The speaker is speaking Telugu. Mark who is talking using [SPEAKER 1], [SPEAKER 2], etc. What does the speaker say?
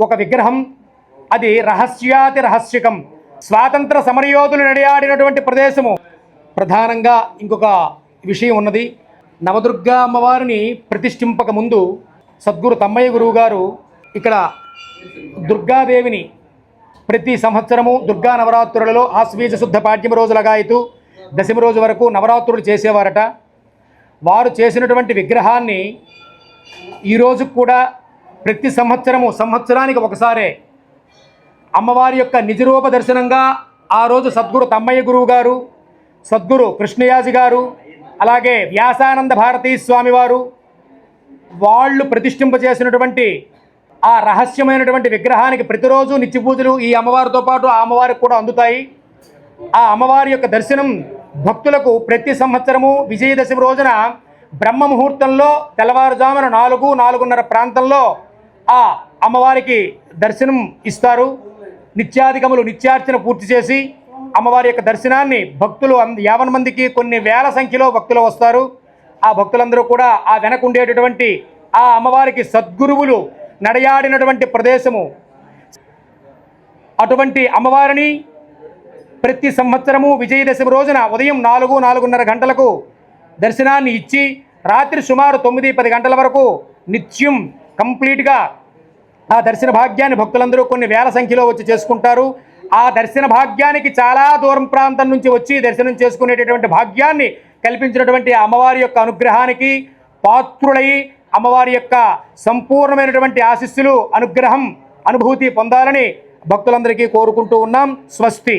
[SPEAKER 1] ఒక విగ్రహం. అది రహస్యాతి రహస్యకం. స్వాతంత్ర సమరయోధులు నడియాడినటువంటి ప్రదేశము. ప్రధానంగా ఇంకొక విషయం ఉన్నది. నవదుర్గా అమ్మవారిని ప్రతిష్ఠింపక ముందు సద్గురు తమ్మయ్య గురువు గారు ఇక్కడ దుర్గాదేవిని ప్రతి సంవత్సరము దుర్గా నవరాత్రులలో ఆశ్వీజ శుద్ధ పాడ్యమ రోజు లగాయతూ దశమి రోజు వరకు నవరాత్రులు చేసేవారట. వారు చేసినటువంటి విగ్రహాన్ని ఈరోజు కూడా ప్రతి సంవత్సరము సంవత్సరానికి ఒకసారే అమ్మవారి యొక్క నిజరూప దర్శనంగా ఆ రోజు సద్గురు తమ్మయ్య గురువు గారు సద్గురు కృష్ణయాజి గారు అలాగే వ్యాసానంద భారతీ స్వామివారు వాళ్ళు వాళ్ళు ప్రతిష్ఠింపజేసినటువంటి ఆ రహస్యమైనటువంటి విగ్రహానికి ప్రతిరోజు నిత్య పూజలు ఈ అమ్మవారితో పాటు ఆ అమ్మవారికి కూడా అందుతాయి. ఆ అమ్మవారి యొక్క దర్శనం భక్తులకు ప్రతి సంవత్సరము విజయదశమి రోజున బ్రహ్మ ముహూర్తంలో తెల్లవారుజామున నాలుగు నాలుగున్నర ప్రాంతంలో ఆ అమ్మవారికి దర్శనం ఇస్తారు. నిత్యాధికములు నిత్యార్చన పూర్తి చేసి అమ్మవారి యొక్క దర్శనాన్ని భక్తులు అంద- యావన్ మందికి కొన్ని వేల సంఖ్యలో భక్తులు వస్తారు. ఆ భక్తులందరూ కూడా ఆ వెనక ఉండేటటువంటి ఆ అమ్మవారికి సద్గురువులు నడయాడినటువంటి ప్రదేశము. అటువంటి అమ్మవారిని ప్రతి సంవత్సరము విజయదశమి రోజున ఉదయం నాలుగు నాలుగున్నర గంటలకు దర్శనాన్ని ఇచ్చి రాత్రి సుమారు తొమ్మిది పది గంటల వరకు నిత్యం కంప్లీట్గా ఆ దర్శన భాగ్యాన్ని భక్తులందరూ కొన్ని వేల సంఖ్యలో వచ్చి చేసుకుంటారు. ఆ దర్శన భాగ్యానికి చాలా దూరం ప్రాంతం నుంచి వచ్చి దర్శనం చేసుకునేటటువంటి భాగ్యాన్ని కల్పించినటువంటి అమ్మవారి యొక్క అనుగ్రహానికి పాత్రులై అమ్మవారి యొక్క సంపూర్ణమైనటువంటి ఆశీస్సులు అనుగ్రహం అనుభూతి పొందాలని భక్తులందరికీ కోరుకుంటూ ఉన్నాం. స్వస్తి.